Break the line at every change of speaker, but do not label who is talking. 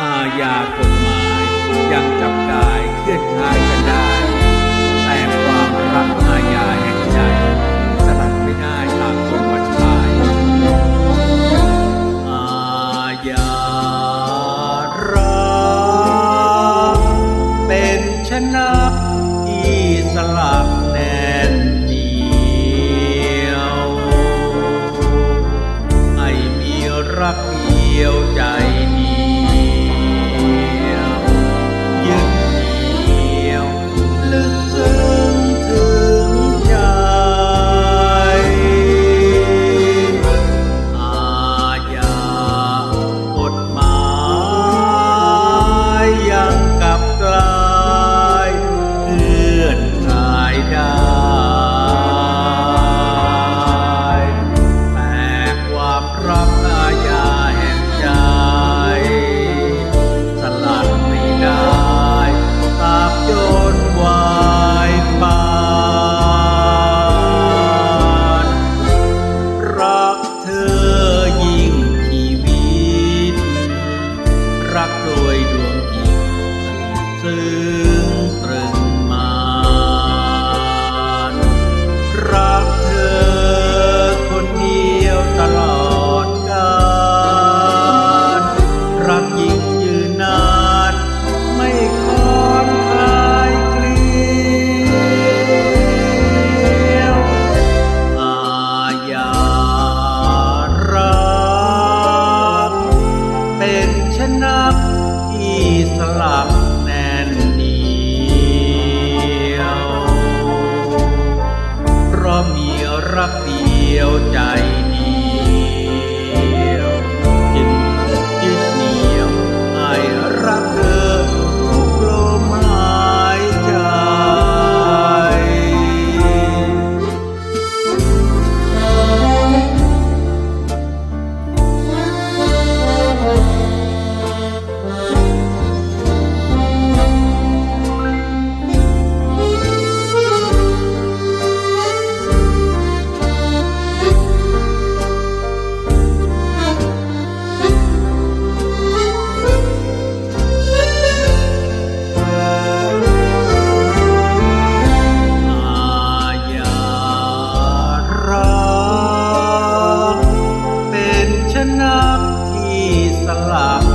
อาญากฎหมายยังจับได้เคลื่อนคล้ายกันได้ แต่ความรักอาญาแห่งใจสลัดไม่ได้ตามกฎบัญชายอาญารักเป็นชนะที่สลักแน่นเหนียวไม่มีรักเดียวใจ rock รักเดียวใจ สลา